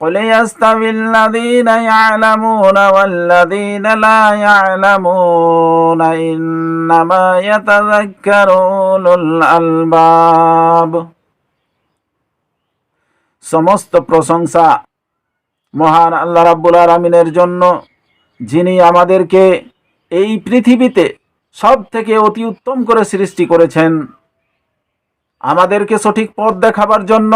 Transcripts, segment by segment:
قل يستوي الذين يعلمون والذين لا يعلمون إنما يتذكر أولو الألباب সমস্ত প্রশংসা মহান আল্লাহ রাব্বুল আলমিনের জন্য যিনি আমাদেরকে এই পৃথিবীতে সব থেকে অতি উত্তম করে সৃষ্টি করেছেন আমাদেরকে সঠিক পথ দেখাবার জন্য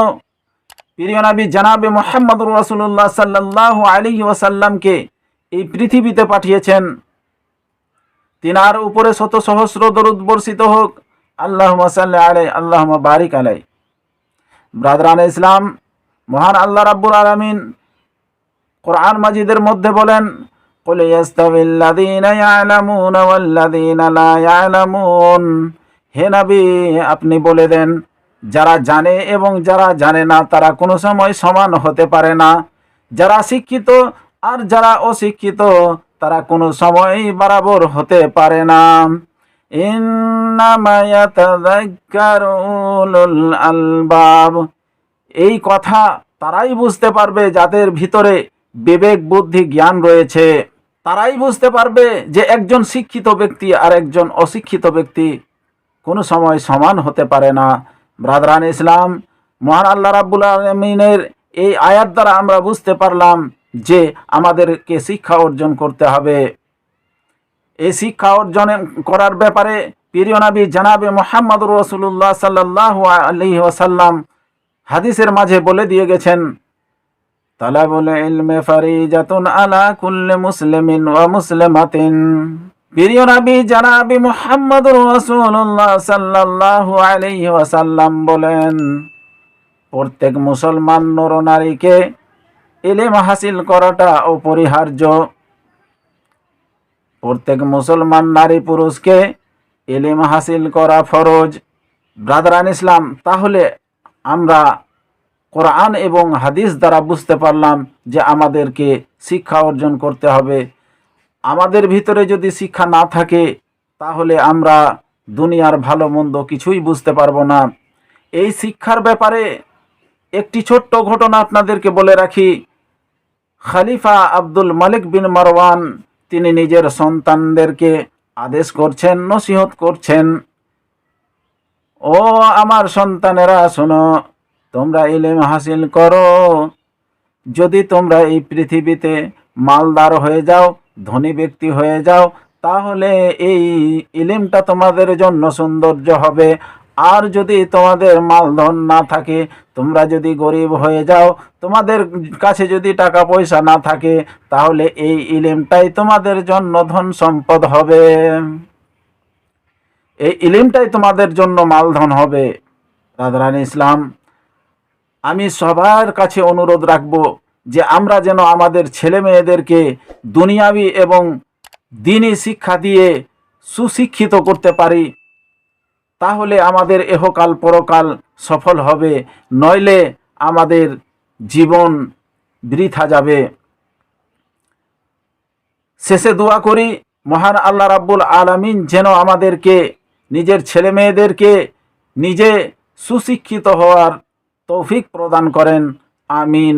প্রিয় নবী জানাবে মোহাম্মদ রাসুল্লাহ সাল্লাহ আলী ওয়াসাল্লামকে এই পৃথিবীতে পাঠিয়েছেন তিনার উপরে শত সহস্র দরুদ বর্ষিত হোক আল্লাহ মাসাল্লাহ আলাই আল্লাহ বারিক আলাই ব্রাদরান ইসলাম মহান আল্লাহ রাব্বুল আলমিন কোরআন মাজিদের মধ্যে বলেন قل يستوي الذين يعلمون والذين لا يعلمون হে নবী আপনি বলে দেন যারা জানে এবং যারা জানে না, তারা কোনো সময় সমান হতে পারে না। যারা শিক্ষিত আর যারা অশিক্ষিত, তারা কোনো সময় বরাবর হতে পারে না। আলবাব। এই কথা তারাই বুঝতে পারবে যাদের ভিতরে বিবেক, বুদ্ধি, জ্ঞান রয়েছে। তারাই বুঝতে পারবে যে একজন শিক্ষিত ব্যক্তি আর একজন অশিক্ষিত ব্যক্তি কোনো সময় সমান হতে পারে না। ব্রাদরান ইসলাম, মহান আল্লাহ রাব্বুল আলমিনের এই আয়াত দ্বারা আমরা বুঝতে পারলাম যে আমাদেরকে শিক্ষা অর্জন করতে হবে। এই শিক্ষা অর্জন করার ব্যাপারে প্রিয় নবী জানাবে মোহাম্মদ রসুল্লাহ সাল্লাহ আলি ওসাল্লাম হাদিসের মাঝে বলে দিয়ে গেছেন, তালাবুল ইলমে ফারিজাতুন আলা কুল্লে মুসলিমিন ওয়া মুসলিমাতিন। প্রিয় নবী, জানাবি মুহাম্মদ রাসূলুল্লাহ সাল্লাল্লাহু আলাইহি ওয়াসাল্লাম বলেন, প্রত্যেক মুসলমান নর নারীকে ইলম হাসিল করাটা অপরিহার্য। প্রত্যেক মুসলমান নারী পুরুষকে ইলিম হাসিল করা ফরজ। ব্রাদারান ইসলাম, তাহলে আমরা কোরআন এবং হাদিস দ্বারা বুঝতে পারলাম যে আমাদেরকে শিক্ষা অর্জন করতে হবে। আমাদের ভিতরে যদি শিক্ষা না থাকে, তাহলে আমরা দুনিয়ার ভালো মন্দ কিছুই বুঝতে পারব না। এই শিক্ষার ব্যাপারে একটি ছোট্ট ঘটনা আপনাদেরকে বলে রাখি। খালিফা আব্দুল মালিক বিন মারওয়ান, তিনি নিজের সন্তানদেরকে আদেশ করছেন, নসিহত করছেন, ও আমার সন্তানেরা, শোনো, তোমরা ইলেম হাসিল করো। যদি তোমরা এই পৃথিবীতে মালদার হয়ে যাও ধনী ব্যক্তি হয়ে যাও, তাহলে এই ইলিমটা তোমাদের জন্য সৌন্দর্য হবে। আর যদি তোমাদের মালধন না থাকে, তোমরা যদি গরিব হয়ে যাও, তোমাদের কাছে যদি টাকা পয়সা না থাকে, তাহলে এই ইলিমটাই তোমাদের জন্য ধন সম্পদ হবে। এই ইলিমটাই তোমাদের জন্য মালধন হবে। রাধারানী ইসলাম, আমি সবার কাছে অনুরোধ রাখব যে আমরা যেন আমাদের ছেলে মেয়েদেরকে দুনিয়াবি এবং দিনই শিক্ষা দিয়ে সুশিক্ষিত করতে পারি, তাহলে আমাদের এহকাল পরকাল সফল হবে, নইলে আমাদের জীবন বৃথা যাবে। শেষে দোয়া করি, মহান আল্লাহ রাব্বুল আলামিন যেন আমাদেরকে, নিজের ছেলে মেয়েদেরকে নিজে সুশিক্ষিত হওয়ার তৌফিক প্রদান করেন। আমিন।